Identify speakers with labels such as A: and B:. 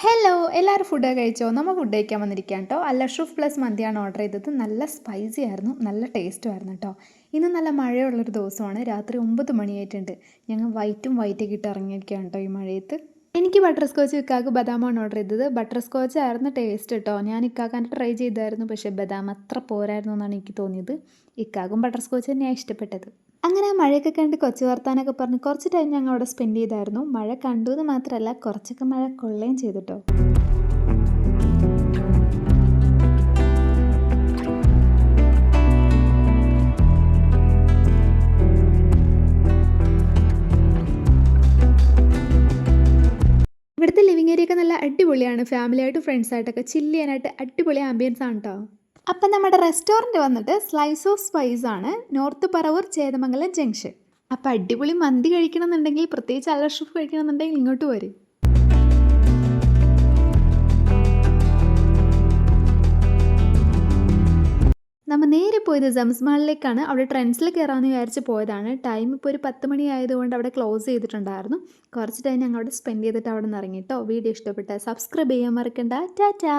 A: Hello എല്ലാവരും food കഴിച്ചോ? നമ്മൾ ഫുഡ് കഴിക്കാൻ വന്നിരിക്കുകയാണ് കേട്ടോ അല്ല ഷുഫ് പ്ലസ് മന്തിയാണ് ഓർഡർ ചെയ്തത്. നല്ല സ്പൈസി ആയിരുന്നു. നല്ല ടേസ്റ്റും ആയിരുന്നു കേട്ടോ ഇന്ന് നല്ല മഴയുള്ളൊരു ദിവസമാണ്. രാത്രി ഒമ്പത് മണിയായിട്ടുണ്ട്. ഞങ്ങൾ വൈറ്റും വൈറ്റൊക്കെ ഇട്ട് ഇറങ്ങിയിരിക്കുകയാണ് കേട്ടോ ഈ മഴയത്ത്. എനിക്ക് ബട്ടർ സ്കോച്ച് ഇക്കാക്ക് ബദാമാണ് ഓർഡർ ചെയ്തത്. ബട്ടർ സ്കോച്ച് ആയിരുന്നു ടേസ്റ്റ് കേട്ടോ ഞാൻ ഇക്കാക്കാന്റെ ട്രൈ ചെയ്തായിരുന്നു. പക്ഷേ ബദാം അത്ര പോരായിരുന്നു എന്നാണ് എനിക്ക് തോന്നിയത്. ഇക്കാക്കും ബട്ടർ സ്കോച്ച് തന്നെയാണ് ഇഷ്ടപ്പെട്ടത്. അങ്ങനെ മഴയൊക്കെ കണ്ട് കൊച്ചു വർത്താനൊക്കെ പറഞ്ഞ് കുറച്ച് ടൈം ഞങ്ങൾ അവിടെ സ്പെൻഡ് ചെയ്തായിരുന്നു. മഴ കണ്ടു എന്ന് മാത്രമല്ല കുറച്ചൊക്കെ മഴ കൊള്ളുകയും ചെയ്തിട്ടോ ലിവിങ് ഏരിയ ഒക്കെ നല്ല അടിപൊളിയാണ്. ഫാമിലി ഫ്രണ്ട്സായിട്ടൊക്കെ ചില്ല് ചെയ്യാനായിട്ട് അടിപൊളി ആംബിയൻസ് ആണ് കേട്ടോ അപ്പം നമ്മുടെ റെസ്റ്റോറന്റ് വന്നിട്ട് സ്ലൈസ് ഓഫ് സ്പൈസ് ആണ് നോർത്ത് പറവൂർ ചേതമംഗലം ജംഗ്ഷൻ അപ്പം അടിപൊളി മന്തി കഴിക്കണമെന്നുണ്ടെങ്കിൽ പ്രത്യേകിച്ച് അലർ ഷൂഫ് കഴിക്കണമെന്നുണ്ടെങ്കിൽ ഇങ്ങോട്ട് വരും. നമ്മൾ പോയത്? ജംസ് മാളിലേക്കാണ് അവിടെ ട്രെൻഡ്സിൽ കയറാമെന്ന് വിചാരിച്ച് പോയതാണ്. ടൈം ഇപ്പോൾ ഒരു പത്ത് മണി ആയതുകൊണ്ട് അവിടെ ക്ലോസ് ചെയ്തിട്ടുണ്ടായിരുന്നു. കുറച്ച് ടൈം ഞങ്ങൾ അവിടെ സ്പെൻഡ് ചെയ്തിട്ട് അവിടെ നിന്ന് ഇറങ്ങിയിട്ടോ വീഡിയോ ഇഷ്ടപ്പെട്ട സബ്സ്ക്രൈബ് ചെയ്യാൻ മറക്കണ്ട. ടാറ്റാ!